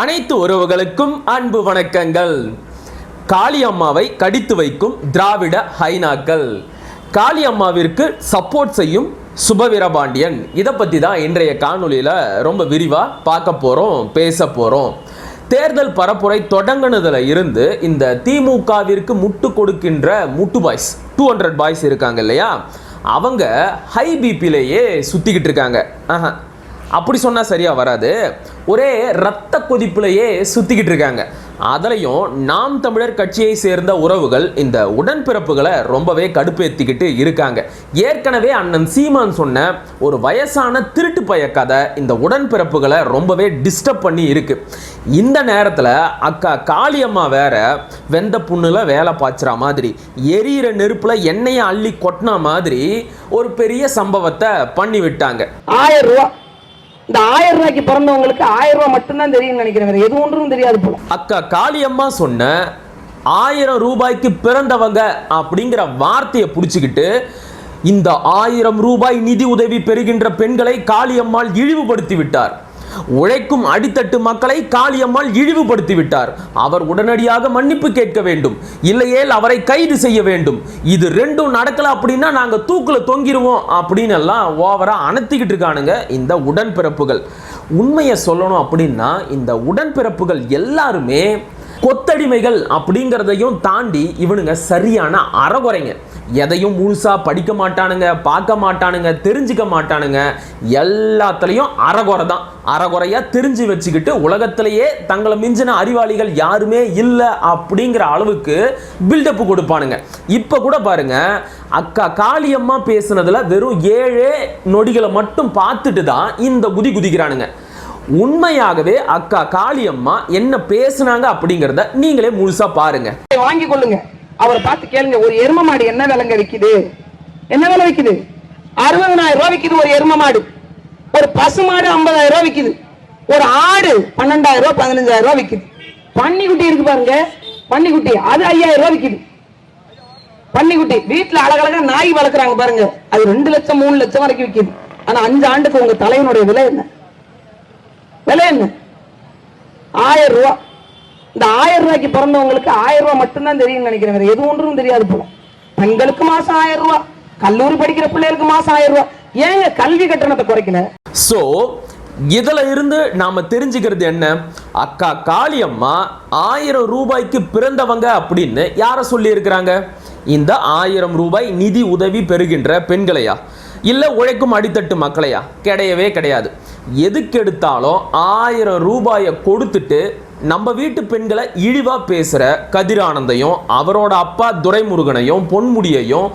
அனைத்து உறவுகளுக்கும் அன்பு வணக்கங்கள். காளியம்மாவை கடித்து வைக்கும் திராவிட ஹைனாக்கள். காளியம்மாவிற்கு சப்போர்ட் செய்யும் சுபவீரபாண்டியன் இதை பற்றி தான் இன்றைய காணொலியில் ரொம்ப விரிவாக பார்க்க போகிறோம் பேச போகிறோம் தேர்தல் பரப்புரை தொடங்கினதுல இருந்து இந்த திமுகவிற்கு முட்டு கொடுக்கின்ற முட்டு பாய்ஸ் டூ ஹண்ட்ரட் பாய்ஸ் இருக்காங்க இல்லையா? அவங்க ஹை பிபிலேயே சுற்றிக்கிட்டு இருக்காங்க. ஆஹா. அப்படி சொன்னால் சரியாக வராது. ஒரே ரத்த கொதிப்புலையே சுற்றிக்கிட்டு இருக்காங்க. அதுலேயும் நாம் தமிழர் கட்சியை சேர்ந்த உறவுகள் இந்த உடன்பிறப்புகளை ரொம்பவே கடுப்பேற்றிக்கிட்டு இருக்காங்க. ஏற்கனவே அண்ணன் சீமான் சொன்ன ஒரு வயசான திருட்டு பய கதை இந்த உடன்பிறப்புகளை ரொம்பவே டிஸ்டர்ப் பண்ணி இருக்கு. இந்த நேரத்தில் அக்கா காளியம்மா வேற வெந்த புண்ணுல வேலை பாய்ச்சுற மாதிரி எரியிற நெருப்பில் எண்ணெயை அள்ளி கொட்டின மாதிரி ஒரு பெரிய சம்பவத்தை பண்ணி விட்டாங்க ஆயிரம் ரூபா. இந்த ஆயிரம் ரூபாய்க்கு பிறந்தவங்களுக்கு ஆயிரம் ரூபாய் மட்டும்தான் தெரியும்னு நினைக்கிறேன் எது ஒன்றும் தெரியாது போல. அக்கா காளியம்மா சொன்ன ஆயிரம் ரூபாய்க்கு பிறந்தவங்க அப்படிங்கிற வார்த்தையை பிடிச்சிக்கிட்டு இந்த ஆயிரம் ரூபாய் நிதி உதவி பெறுகின்ற பெண்களை காளியம்மாள் இழிவுபடுத்தி விட்டார். உழைக்கும் அடித்தட்டு மக்களை காளியம்மாள் இழிவுபடுத்தி விட்டார் அவர் உடனடியாக மன்னிப்பு கேட்க வேண்டும். இல்லையேல் அவரை கைது செய்ய வேண்டும். இது ரெண்டும் நடக்கல அப்படின்னா நாங்க தூக்குல தொங்கிருவோம் அப்படின்னு எல்லாம் ஓவரா அணைத்திக்கிட்டு இருக்கானுங்க இந்த உடன்பிறப்புகள். உண்மையை சொல்லணும் அப்படின்னா இந்த உடன்பிறப்புகள் எல்லாருமே கொத்தடிமைகள் அப்படிங்கிறதையும் தாண்டி இவனுங்க சரியான அறகுறைங்க எதையும் முழுசாக படிக்க மாட்டானுங்க பார்க்க மாட்டானுங்க தெரிஞ்சுக்க மாட்டானுங்க. எல்லாத்துலேயும் அறகுறை தான். அறகுறையாக தெரிஞ்சு வச்சுக்கிட்டு உலகத்திலேயே தங்களை மிஞ்சின அறிவாளிகள் யாருமே இல்லை அப்படிங்கிற அளவுக்கு பில்டப்பு கொடுப்பானுங்க. இப்போ கூட பாருங்க அக்கா காளியம்மா பேசுனதில் வெறும் ஏழே நொடிகளை மட்டும் பார்த்துட்டு தான் இந்த குதி குதிக்கிறானுங்க. உண்மையாகவே அக்கா காளியம்மா என்ன பேசுனாங்க அப்படிங்கிறத நீங்களே முழுசா பாருங்க. வாங்கி கொள்ளுங்க. அவரை பார்த்து கேளுங்க ஒரு எரும மாடு என்ன விலைங்க விக்குது? என்ன விலை விக்குது? அறுபதனாயிரம் ரூபாய் விக்குது ஒரு எரும மாடு. ஒரு பசு மாடு ஐம்பதாயிரம் ரூபாய் விக்குது. ஒரு ஆடு பன்னெண்டாயிரம் ரூபாய் பதினஞ்சாயிரம் ரூபாய் விக்குது. பன்னிக்குட்டி இருக்கு பாருங்க. பன்னிக்குட்டி அது ஐயாயிரம் ரூபாய் விக்குது. பன்னிக்குட்டி வீட்டுல அழகழகா நாய் வளர்க்குறாங்க பாருங்க. அது ரெண்டு லட்சம் மூணு லட்சம் வரைக்கும் விக்குது. ஆனா அஞ்சு ஆண்டுக்கு உங்க தலைவனுடைய விலை என்ன? விலை என்ன? ஆயிரம் ரூபா இந்த ஆயிரம் ரூபாய்க்கு பிறந்தவங்களுக்கு ஆயிரம் ரூபாய் மட்டும்தான் தெரியும் நினைக்கிறேன். வேற எது ஒன்றும் தெரியாது போலும் பெண்களுக்கு மாசம் ஆயிரம் ரூபாய் கல்லூரி படிக்கிற பிள்ளைகளுக்கு மாசம் ஆயிரம் ரூபாய். ஏங்க கல்வி கட்டணத்தை குறைக்கல? ஸோ இதுல இருந்து நாம தெரிஞ்சுக்கிறது என்ன? அக்கா காளியம்மா ஆயிரம் ரூபாய்க்கு பிறந்தவங்க அப்படின்னு யார சொல்லி இருக்கிறாங்க இந்த ஆயிரம் ரூபாய் நிதி உதவி பெறுகின்ற பெண்களையா? இல்ல உழைக்கும் அடித்தட்டு மக்களையா? கிடையவே கிடையாது. எதுக்கு எடுத்தாலும் ஆயிரம் ரூபாயை கொடுத்துட்டு நம்ம வீட்டு பெண்களை இழிவாக பேசுகிற கதிரானந்தையும் அவரோட அப்பா துரைமுருகனையும் பொன்முடியையும்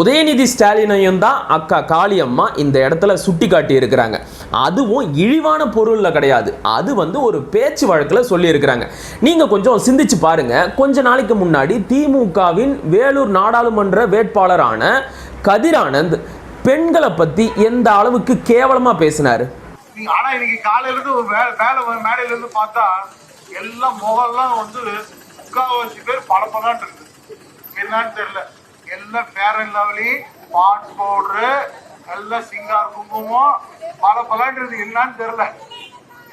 உதயநிதி ஸ்டாலினையும் தான் அக்கா காளியம்மா இந்த இடத்துல சுட்டி காட்டி இருக்கிறாங்க. அதுவும் இழிவான பொருளில் கிடையாது. அது வந்து ஒரு பேச்சு வழக்கில் சொல்லியிருக்கிறாங்க. நீங்கள் கொஞ்சம் சிந்திச்சு பாருங்கள் கொஞ்ச நாளைக்கு முன்னாடி திமுகவின் வேலூர் நாடாளுமன்ற வேட்பாளரான கதிரானந்த் பெண்களை பற்றி எந்த அளவுக்கு கேவலமாக பேசினார்? ஆனா இன்னைக்கு காலையில இருந்து மேடையில இருந்து பார்த்தா எல்லாம் முகம்லாம் வந்து முக்காவாசி பேர் பளபளன்னு இருக்கு. என்னன்னு தெரியல. எல்லாம் ஃபேர் அண்ட் லவ்லி பாட் பவுடரு எல்லாம் சிங்கார் குங்குமம் பளபளன்னு இருக்கு. என்னன்னு தெரியல.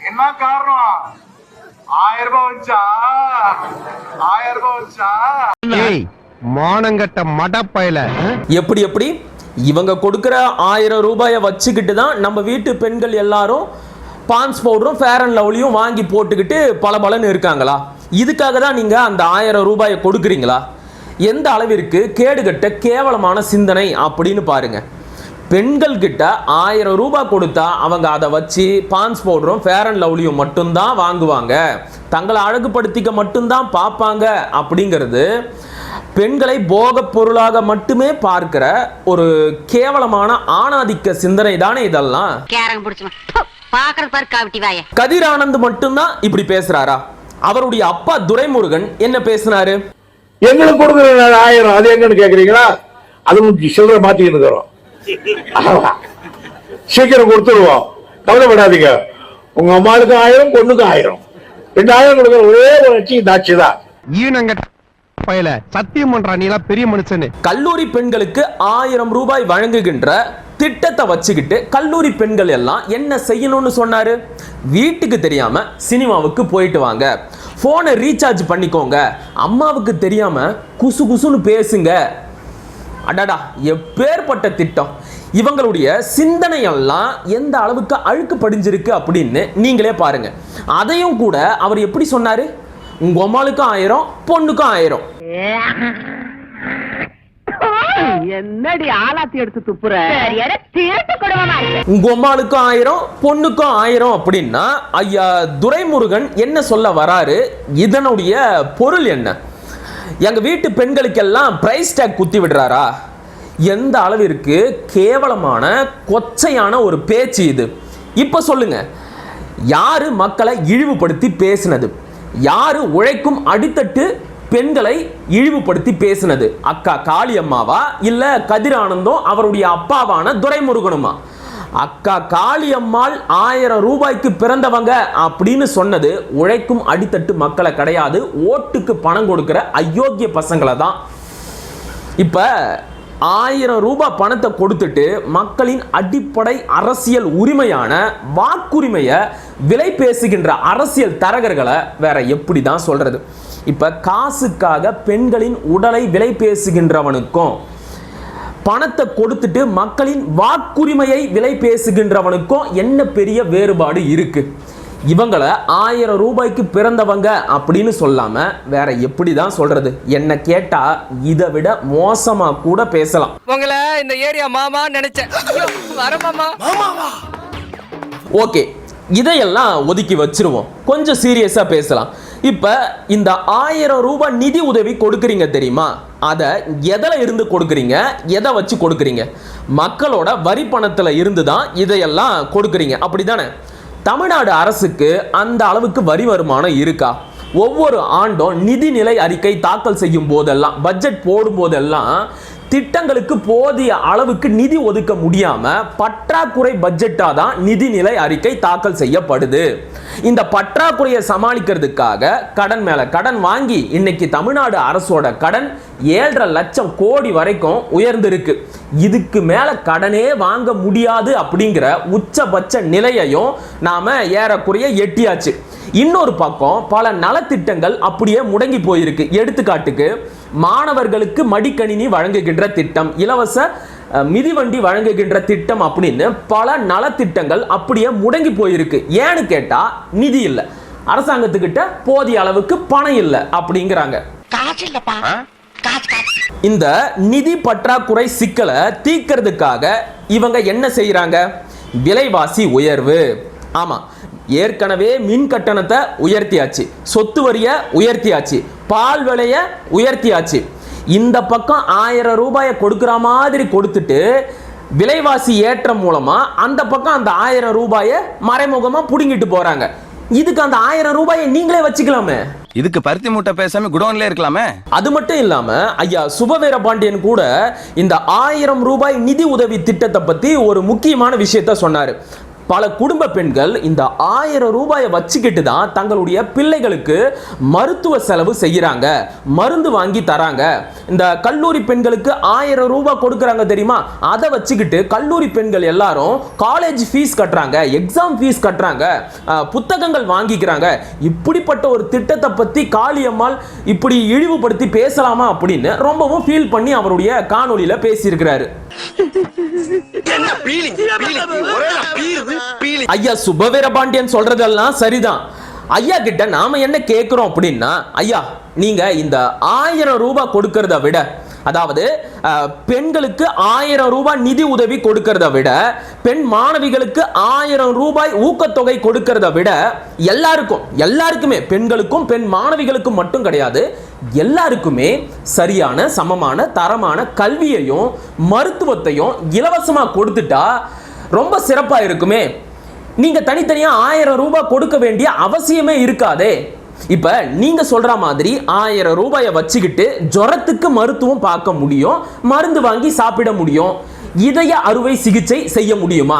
என்ன காரணம்? ஆயிரம் ரூபாய் வச்சா ஆயிரம் ரூபாய் வச்சா ஏய் மானங்கட்ட மடப்பயல எப்படி எப்படி? இவங்க கொடுக்குற ஆயிரம் ரூபாயை வச்சுக்கிட்டு தான் நம்ம வீட்டு பெண்கள் எல்லாரும் பான்ஸ் பவுடரும் ஃபேர் அண்ட் லவ்லியும் வாங்கி போட்டுக்கிட்டு பல இருக்காங்களா? இதுக்காக தான் நீங்கள் அந்த ஆயிரம் ரூபாயை கொடுக்குறீங்களா? எந்த அளவிற்கு கேடுகட்ட கேவலமான சிந்தனை அப்படின்னு பாருங்கள் பெண்கள் கிட்ட ஆயிரம் ரூபாய் கொடுத்தா அவங்க அதை வச்சு பான்ஸ் பவுடரும் ஃபேர் அண்ட் லவ்லியும் மட்டும்தான் வாங்குவாங்க. தங்களை அழகுபடுத்திக்க மட்டும்தான் பார்ப்பாங்க அப்படிங்கிறது பெண்களை போகப் பொருளாக மட்டுமே பார்க்கிற ஒரு கேவலமான ஆணாதிக்க சிந்தனை தானே இதெல்லாம்? பாக்குறது பாரு காவிட்டி வாய. கதிர் ஆனந்த் மட்டும்தான் இப்படி பேசுறாரா? அவருடைய அப்பா துரைமுருகன் என்ன பேசினாரு? எங்களுக்கு கொடுக்குற ஆயிரம் அது எங்கன்னு கேக்குறீங்களா? அது சில்லறை மாத்திக்கிட்டு இருக்கிறோம். சீக்கிரம் கொடுத்துருவோம். கவலைப்படாதீங்க. உங்க அம்மாளுக்கு ஆயிரம் பொண்ணுக்கு ஆயிரம். ரெண்டாயிரம் கொடுக்குற ஒரே ஒரு லட்சியம் தாட்சி தான் பயல சத்தியம் பண்றா நீ எல்லாம் பெரிய மனுஷனு கல்லூரி பெண்களுக்கு ஆயிரம் ரூபாய் வழங்குகின்ற திட்டத்தை வச்சுக்கிட்டு கல்லூரி பெண்கள் எல்லாம் என்ன செய்யணும்னு சொன்னாரு? வீட்டுக்கு தெரியாம சினிமாவுக்கு போயிட்டு வாங்க. போனை ரீசார்ஜ் பண்ணிக்கோங்க. அம்மாவுக்கு தெரியாம குசு குசுன்னு பேசுங்க. அடாடா எப்பேற்பட்ட திட்டம். இவங்களுடைய சிந்தனையெல்லாம் எந்த அளவுக்கு அழுக்கு படிஞ்சிருக்கு அப்படின்னு நீங்களே பாருங்க. அதையும் கூட அவர் எப்படி சொன்னாரு? உங்க அம்மாளுக்கும் ஆயிரம் பொண்ணுக்கும் ஆயிரம். என்னடி ஆலாத்தி எடுத்து துப்புற? உங்க அம்மாளுக்கும் ஆயிரம் பொண்ணுக்கும் ஆயிரம் அப்படின்னா ஐயா துரைமுருகன் என்ன சொல்ல வராரு? இதனுடைய பொருள் என்ன? எங்க வீட்டு பெண்களுக்கெல்லாம் பிரைஸ் டேக் குத்தி விடுறாரா? எந்த அளவிற்கு கேவலமான கொச்சையான ஒரு பேச்சு இது. இப்ப சொல்லுங்க. யாரு மக்களை இழிவுபடுத்தி பேசினது? யாரு உழைக்கும் அடித்தட்டு பெண்களை இழிவுபடுத்தி பேசினது. அக்கா காளியம்மாவா? இல்ல கதிரானந்தம் அவருடைய அப்பாவான துரைமுருகனுமா? அக்கா காளியம்மாள் ஆயிரம் ரூபாய்க்கு பிறந்தவங்க அப்படின்னு சொன்னது உழைக்கும் அடித்தட்டு மக்களை கிடையாது. ஓட்டுக்கு பணம் கொடுக்கிற அயோக்கிய பசங்களை தான். இப்ப ஆயிரம் ரூபாய் பணத்தை கொடுத்துட்டு மக்களின் அடிப்படை அரசியல் உரிமையான வாக்குரிமையை விலை பேசுகின்ற அரசியல் தரகர்களை வேற எப்படி தான் சொல்றது? இப்ப காசுக்காக பெண்களின் உடலை விலை பேசுகின்றவனுக்கும் பணத்தை கொடுத்துட்டு மக்களின் வாக்குரிமையை விலை பேசுகின்றவனுக்கும் என்ன பெரிய வேறுபாடு இருக்கு? இவங்களை ஆயிரம் ரூபாய்க்கு பிறந்தவங்க அப்படின்னு சொல்லாம வேற எப்படி தான் சொல்றது? என்ன கேட்டா இதை விட மோசமா கூட பேசலாம். உங்களை இந்த ஏரியா மாமா நினைச்சேன். ஐயோ, வர மாமா. ஓகே இதையெல்லாம் ஒதுக்கி வச்சிருவோம். கொஞ்சம் சீரியஸா பேசலாம். இப்போ இந்த ஆயிரம் ரூபாய் நிதி உதவி கொடுக்குறீங்க தெரியுமா? அதை எதில் இருந்து கொடுக்குறீங்க? எதை வச்சு கொடுக்குறீங்க? மக்களோட வரி பணத்தில் இருந்து தான் இதையெல்லாம் கொடுக்குறீங்க. அப்படிதானே தமிழ்நாடு அரசுக்கு அந்த அளவுக்கு வரி வருமானம் இருக்கா? ஒவ்வொரு ஆண்டும் நிதிநிலை அறிக்கை தாக்கல் செய்யும் போதெல்லாம் பட்ஜெட் போடும் போதெல்லாம் திட்டங்களுக்கு போதிய அளவுக்கு நிதி ஒதுக்க முடியாம பற்றாக்குறை பட்ஜெட்டா தான் நிதிநிலை அறிக்கை தாக்கல் செய்யப்படுது. இந்த பற்றாக்குறையை சமாளிக்கிறதுக்காக கடன் மேல கடன் வாங்கி இன்னைக்கு தமிழ்நாடு அரசோட கடன் ஏழரை லட்சம் கோடி வரைக்கும் உயர்ந்திருக்கு. இதுக்கு மேல கடனே வாங்க முடியாது அப்படிங்கிற உச்சபட்ச நிலையையும் நாம ஏறக்குறைய எட்டியாச்சு. இன்னொரு பக்கம் பல நலத்திட்டங்கள் அப்படியே முடங்கி போயிருக்கு. எடுத்துக்காட்டுக்கு மாணவர்களுக்கு மடிக்கணினி வழங்குகின்ற திட்டம் இலவச மிதிவண்டி வழங்குகின்ற திட்டம் அப்படின்னு பல நலத்திட்டங்கள் அப்படியே முடங்கி போயிருக்கு. ஏன்னு கேட்டா நிதி இல்லை. அரசாங்கத்துக்கிட்ட போதிய அளவுக்கு பணம் இல்லை அப்படிங்கிறாங்க. இந்த நிதி பற்றாக்குறை சிக்கலை தீர்க்கறதுக்காக இவங்க என்ன செய்யறாங்க விலைவாசி உயர்வு. ஆமா ஏற்கனவே மின் கட்டணத்தை உயர்த்தியாச்சு சொத்து வரிய உயர்த்தியாச்சு பால் விலைய உயர்த்தியாச்சு. இந்த பக்கம் ஆயிரம் ரூபாயை கொடுக்குற மாதிரி கொடுத்துட்டு விலைவாசி ஏற்றம் மூலமா அந்த பக்கம் அந்த ஆயிரம் ரூபாயை மறைமுகமா புடுங்கிட்டு போறாங்க. இதுக்கு அந்த ஆயிரம் ரூபாயை நீங்களே வச்சுக்கலாமே. இதுக்கு பருத்தி மூட்டை பேசாம குடோன்ல இருக்கலாமே. அது மட்டும் இல்லாம ஐயா சுபவீர பாண்டியன் கூட இந்த ஆயிரம் ரூபாய் நிதி உதவி திட்டத்தை பத்தி ஒரு முக்கியமான விஷயத்த சொன்னாரு. பல குடும்ப பெண்கள் இந்த ஆயிரம் ரூபாயை வச்சுக்கிட்டு தான் தங்களுடைய பிள்ளைகளுக்கு மருத்துவ செலவு செய்கிறாங்க மருந்து வாங்கி தராங்க. இந்த கல்லூரி பெண்களுக்கு ஆயிரம் ரூபாய் கொடுக்குறாங்க தெரியுமா? அதை வச்சுக்கிட்டு கல்லூரி பெண்கள் எல்லாரும் காலேஜ் ஃபீஸ் கட்டுறாங்க எக்ஸாம் ஃபீஸ் கட்டுறாங்க புத்தகங்கள் வாங்கிக்கிறாங்க. இப்படிப்பட்ட ஒரு திட்டத்தை பற்றி காளியம்மாள் இப்படி இழிவுபடுத்தி பேசலாமா அப்படின்னு ரொம்பவும் ஃபீல் பண்ணி அவருடைய காணொலியில் பேசியிருக்கிறாரு. ஐயா சுபவீர பாண்டியன் சொல்றதெல்லாம் சரிதான். ஐயா கிட்ட நாம என்ன கேட்குறோம் அப்படின்னா ஐயா நீங்க இந்த ஆயிரம் ரூபாய் கொடுக்கறத விட அதாவது பெண்களுக்கு ஆயிரம் ரூபாய் நிதி உதவி கொடுக்கறத விட பெண் மாணவிகளுக்கு ஆயிரம் ரூபாய் ஊக்கத்தொகை கொடுக்கறத விட எல்லாருக்கும் எல்லாருக்குமே பெண்களுக்கும் பெண் மாணவிகளுக்கும் மட்டும் கிடையாது எல்லாருக்குமே சரியான சமமான தரமான கல்வியையும் மருத்துவத்தையும் இலவசமாக கொடுத்துட்டா ரொம்ப சிறப்பாக இருக்குமே. நீங்கள் தனித்தனியாக ஆயிரம் ரூபாய் கொடுக்க வேண்டிய அவசியமே இருக்காதே. இப்போ நீங்கள் சொல்கிற மாதிரி ஆயிரம் ரூபாயை வச்சுக்கிட்டு ஜுரத்துக்கு மருத்துவம் பார்க்க முடியும் மருந்து வாங்கி சாப்பிட முடியும் இதய அறுவை சிகிச்சை செய்ய முடியுமா?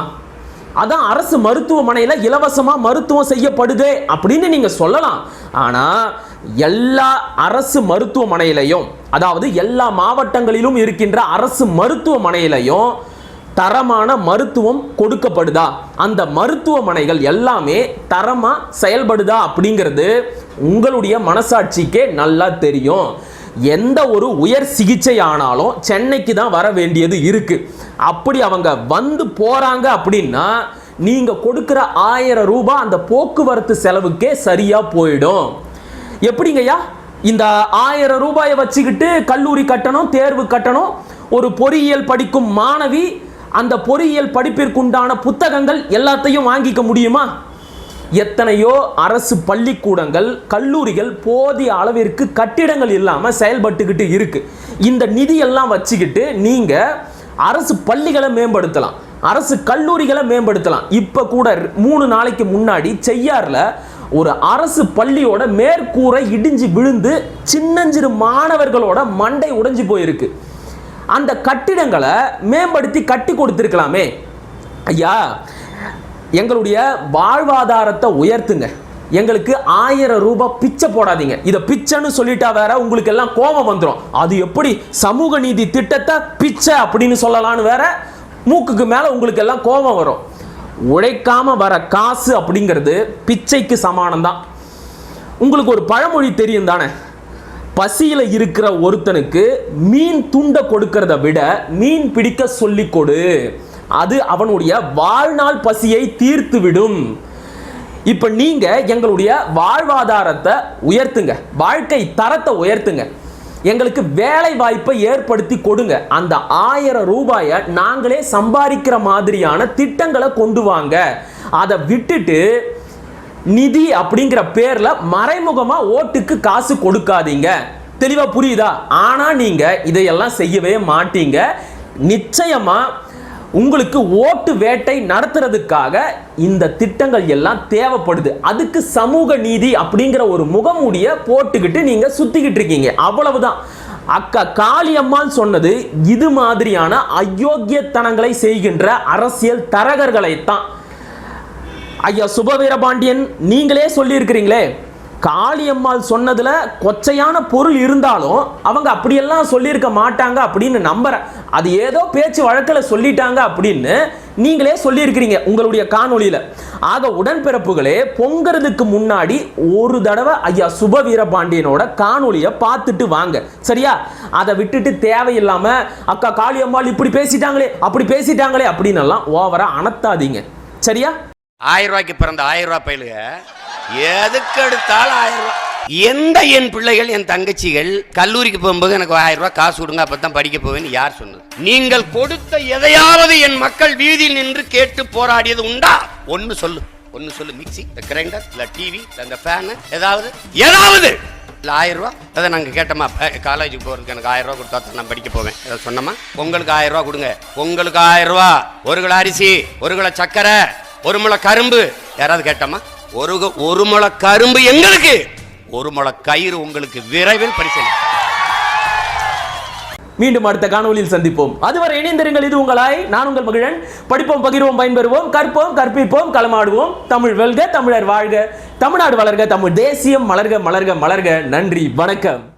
அதான் அரசு மருத்துவமனையில் இலவசமாக மருத்துவம் செய்யப்படுதே அப்படின்னு நீங்கள் சொல்லலாம். ஆனால் எல்லா அரசு மருத்துவமனையிலையும் அதாவது எல்லா மாவட்டங்களிலும் இருக்கின்ற அரசு மருத்துவமனையிலையும் தரமான மருத்துவம் கொடுக்கப்படுதா? அந்த மருத்துவமனைகள் எல்லாமே தரமாக செயல்படுதா அப்படிங்கிறது உங்களுடைய மனசாட்சிக்கே நல்லா தெரியும். எந்த ஒரு உயர் சிகிச்சை ஆனாலும் சென்னைக்கு தான் வர வேண்டியது இருக்குது அப்படி அவங்க வந்து போகிறாங்க அப்படின்னா நீங்கள் கொடுக்குற ஆயிரம் ரூபாய் அந்த போக்குவரத்து செலவுக்கே சரியாக போயிடும். எப்படிங்கய்யா இந்த ஆயிரம் ரூபாயை வச்சுக்கிட்டு கல்லூரி கட்டணம் தேர்வு கட்டணம் ஒரு பொறியியல் படிக்கும் மாணவி அந்த பொறியியல் படிப்பிற்குண்டான புத்தகங்கள் எல்லாத்தையும் வாங்கிக்க முடியுமா? எத்தனையோ அரசு பள்ளிக்கூடங்கள் கல்லூரிகள் போதிய அளவிற்கு கட்டிடங்கள் இல்லாமல் செயல்பட்டுக்கிட்டு இருக்குது இந்த நிதியெல்லாம் வச்சுக்கிட்டு நீங்கள் அரசு பள்ளிகளை மேம்படுத்தலாம். அரசு கல்லூரிகளை மேம்படுத்தலாம். இப்போ கூட மூணு நாளைக்கு முன்னாடி செய்யாரில் ஒரு அரசு பள்ளியோட மேற்கூரை இடிஞ்சு விழுந்து சின்னஞ்சிறு மாணவர்களோட மண்டை உடைஞ்சு போயிருக்கு. அந்த கட்டிடங்களை மேம்படுத்தி கட்டி கொடுத்துருக்கலாமே. ஐயா எங்களுடைய வாழ்வாதாரத்தை உயர்த்துங்க. எங்களுக்கு ஆயிரம் ரூபாய் பிச்சை போடாதீங்க. இதை பிச்சைன்னு சொல்லிட்டா வேற உங்களுக்கு எல்லாம் கோபம் வந்துடும் அது எப்படி சமூக நீதி திட்டத்தை பிச்சை அப்படின்னு சொல்லலாம்னு வேற மூக்குக்கு மேலே உங்களுக்கு எல்லாம் கோபம் வரும். உழைக்காம வர காசு அப்படிங்கிறது பிச்சைக்கு சமானம் தான் உங்களுக்கு ஒரு பழமொழி தெரியும் தானே? பசியில் இருக்கிற ஒருத்தனுக்கு மீன் துண்டை கொடுக்கறத விட மீன் பிடிக்க சொல்லிக் கொடு. அது அவனுடைய வாழ்நாள் பசியை தீர்த்து விடும். இப்போ நீங்கள் எங்களுடைய வாழ்வாதாரத்தை உயர்த்துங்க. வாழ்க்கை தரத்தை உயர்த்துங்க. எங்களுக்கு வேலை வாய்ப்பை ஏற்படுத்தி கொடுங்க. அந்த ஆயிரம் ரூபாயை நாங்களே சம்பாதிக்கிற மாதிரியான திட்டங்களை கொண்டு வாங்க. அதை விட்டுட்டு நிதி அப்படிங்கிற பேரில் மறைமுகமாக ஓட்டுக்கு காசு கொடுக்காதீங்க. தெளிவாக புரியுதா? ஆனால் நீங்கள் இதையெல்லாம் செய்யவே மாட்டீங்க. நிச்சயமாக உங்களுக்கு ஓட்டு வேட்டை நடத்துறதுக்காக இந்த திட்டங்கள் எல்லாம் தேவைப்படுது. அதுக்கு சமூக நீதி அப்படிங்கிற ஒரு முகமூடிய போட்டுக்கிட்டு நீங்கள் சுற்றிக்கிட்டு இருக்கீங்க. அவ்வளவுதான். அக்கா காளியம்மாள் சொன்னது இது மாதிரியான அயோக்கியத்தனங்களை செய்கின்ற அரசியல் தரகர்களைத்தான். ஐயா சுபவீரபாண்டியன் நீங்களே சொல்லியிருக்கிறீங்களே காளியம்மாள் சொன்னதில் கொச்சையான பொருள் இருந்தாலும் அவங்க அப்படியெல்லாம் சொல்லியிருக்க மாட்டாங்க அப்படின்னு நம்புகிறேன் அது ஏதோ பேச்சு வழக்கில் சொல்லிட்டாங்க அப்படின்னு நீங்களே சொல்லியிருக்கிறீங்க உங்களுடைய காணொலியில் ஆக உடன்பிறப்புகளே பொங்கிறதுக்கு முன்னாடி ஒரு தடவை ஐயா சுபவீரபாண்டியனோட காணொலியை பார்த்துட்டு வாங்க. சரியா? அதை விட்டுட்டு தேவையில்லாமல் அக்கா காளியம்மாள் இப்படி பேசிட்டாங்களே அப்படி பேசிட்டாங்களே அப்படின்னு எல்லாம் ஓவராக அனத்தாதீங்க. சரியா? ஆயிரம் ரூபாய்க்கு பிறந்த ஆயிரம் ரூபாய் பயிலுக. எதுக்கு எடுத்தாலும் ஆயிரம் ரூபாய் எந்த என் பிள்ளைகள் என் தங்கச்சிகள் கல்லூரிக்கு போகும்போது எனக்கு ஆயிரம் ரூபாய் காசு கொடுங்க அப்பதான் படிக்க போவேன்னு யார் சொன்னது? நீங்கள் கொடுத்த எதையாவது என் மக்கள் வீதியில் நின்று கேட்டு போராடியது உண்டா? ஒன்னு சொல்லு ஒன்னு சொல்லு. மிக்சி இந்த கிரைண்டர் இல்ல டிவி இந்த ஃபேனு ஏதாவது? ஏதாவது! ஆயிரம் ரூபா. அதை நாங்கள் கேட்டோமா காலேஜுக்கு போகிறதுக்கு எனக்கு ஆயிரம் ரூபா கொடுத்தா தான் நான் படிக்க போவேன். அதை சொன்னோமா உங்களுக்கு ஆயிரம் ரூபா கொடுங்க. உங்களுக்கு ஆயிரம் ரூபா. ஒரு கிலோ அரிசி ஒரு கிலோ சக்கரை. ஒரு முளை கரும்பு. யாராவது கேட்டோமா? ஒரு ஒரு முளை கரும்பு எங்களுக்கு. ஒரு முளை கயிறு உங்களுக்கு விரைவில் பரிசீலனை. மீண்டும் அடுத்த காணொலியில் சந்திப்போம். அதுவரை இணைந்திருங்கள். இது உங்களாய் நான் உங்கள் மகிழன். படிப்போம் பகிர்வோம் பயன்பெறுவோம். கற்போம் கற்பிப்போம் களமாடுவோம். தமிழ் வெல்க தமிழர் வாழ்க. தமிழ்நாடு வளர்க தமிழ் தேசியம் மலர்க மலர்க மலர்க. நன்றி வணக்கம்.